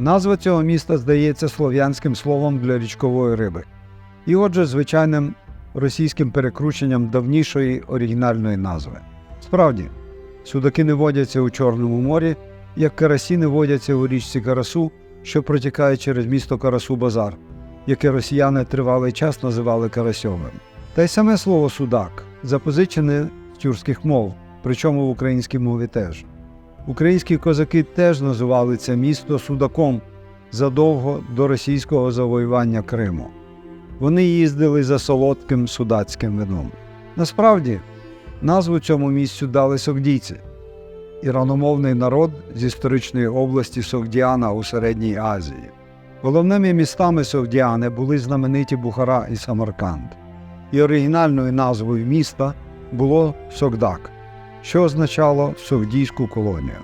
Назва цього міста здається слов'янським словом для річкової риби, і отже, звичайним російським перекрученням давнішої оригінальної назви. Справді, судаки не водяться у Чорному морі, як карасі не водяться у річці Карасу, що протікає через місто Карасу Базар, яке росіяни тривалий час називали Карасьовим. Та й саме слово судак запозичене з тюркських мов, причому в українській мові теж. Українські козаки теж називали це місто Судаком задовго до російського завоювання Криму. Вони їздили за солодким судацьким вином. Насправді, назву цьому місцю дали согдійці, іраномовний народ з історичної області Согдіана у Середній Азії. Головними містами Согдіани були знамениті Бухара і Самарканд. І оригінальною назвою міста було Согдак, що означало Согдійську колонію.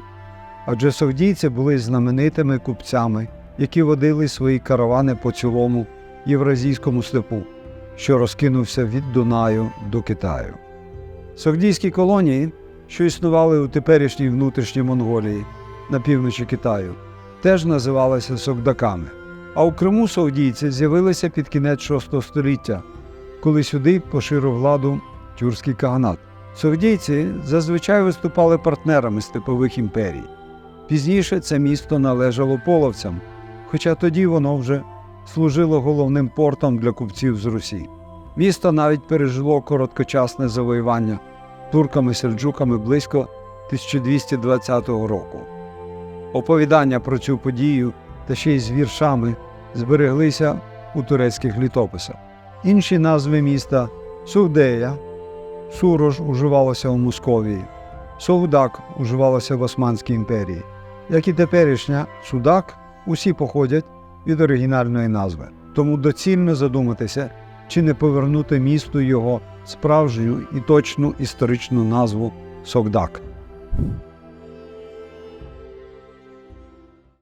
Адже согдійці були знаменитими купцями, які водили свої каравани по цілому євразійському степу, що розкинувся від Дунаю до Китаю. Согдійські колонії, що існували у теперішній внутрішній Монголії на півночі Китаю, теж називалися согдаками. А у Криму согдійці з'явилися під кінець VI століття, коли сюди поширив владу тюркський каганат. Согдійці зазвичай виступали партнерами степових імперій. Пізніше це місто належало половцям, хоча тоді воно вже служило головним портом для купців з Русі. Місто навіть пережило короткочасне завоювання турками-сельджуками близько 1220 року. Оповідання про цю подію та ще й з віршами збереглися у турецьких літописах. Інші назви міста Сугдея, Сурож уживалося у Московії, Совдак уживалося в Османській імперії. Як і теперішня Судак, усі походять від оригінальної назви. Тому доцільно задуматися, чи не повернути місту його справжню і точну історичну назву Согдак.